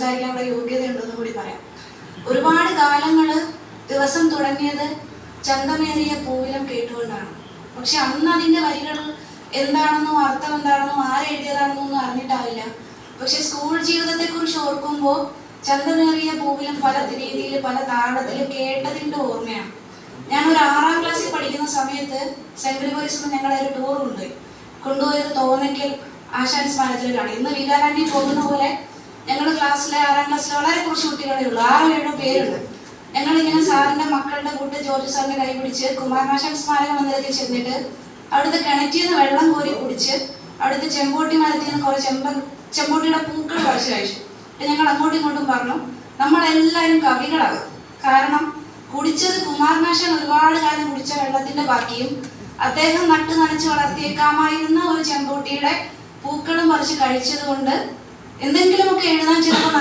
സംസാരിക്കാനുള്ള യോഗ്യതയുണ്ടെന്ന് കൂടി പറയാം. ഒരുപാട് കാലങ്ങൾ ദിവസം തുടങ്ങിയത് ചന്തമേറിയ പൂവിലം കേട്ടുകൊണ്ടാണ്. പക്ഷെ അന്ന് അതിന്റെ വരികൾ എന്താണെന്നോ അർത്ഥം എന്താണെന്നോ ആരെഴുതിയതാണെന്നോ ഒന്നും അറിഞ്ഞിട്ടാവില്ല. പക്ഷെ സ്കൂൾ ജീവിതത്തെ കുറിച്ച് ഓർക്കുമ്പോൾ ചന്തമേറിയ പൂവിലും പല രീതിയിൽ പല താളത്തിലും കേട്ടതിന്റെ ഓർമ്മയാണ്. ഞാൻ ഒരു ആറാം ക്ലാസ്സിൽ പഠിക്കുന്ന സമയത്ത് സെന്റ് ഗ്രിഗോറിയസിൽ ഞങ്ങളെ ഒരു ടൂർ ഉണ്ട്. കൊണ്ടുപോയത് തോന്നയ്ക്കൽ ആശാൻ സ്മാരകത്തിലേക്കാണ് ഇന്ന് വികാരാന്റി പോകുന്ന പോലെ ഞങ്ങൾ ക്ലാസ്സിലെ ആറാം ക്ലാസ്സിലെ വളരെ കുറച്ച് കുട്ടികളേ ഉള്ളൂ. ആറോ ഏഴോ പേരുണ്ട്. ഞങ്ങൾ ഇങ്ങനെ സാറിന്റെ മക്കളുടെ കൂട്ട് ജോർജ് സാറിന്റെ കൈ പിടിച്ച് കുമാരനാശാൻ സ്മാരക മന്ദിരത്തിൽ ചെന്നിട്ട് അവിടുത്തെ കിണറ്റിൽ നിന്ന് വെള്ളം കോരി കുടിച്ച് അവിടുത്തെ ചെമ്പോട്ടി മരത്തിൽ നിന്ന് കുറെ ചെമ്പ ചെമ്പോട്ടിയുടെ പൂക്കൾ കുറച്ച് കഴിച്ചു. ഞങ്ങൾ അങ്ങോട്ടും ഇങ്ങോട്ടും പറഞ്ഞു നമ്മളെല്ലാവരും കവികളാകും. കാരണം കുടിച്ചത് കുമാരനാശാൻ ഒരുപാട് കാലം കുടിച്ച വെള്ളത്തിന്റെ ബാക്കിയും അദ്ദേഹം നട്ടു നനച്ച് വളർത്തിയേക്കാമായിരുന്ന ഒരു ചെമ്പോട്ടിയുടെ പൂക്കളും പറിച്ച് കഴിച്ചത് കൊണ്ട് എന്തെങ്കിലുമൊക്കെ എഴുതാൻ ചിലപ്പോൾ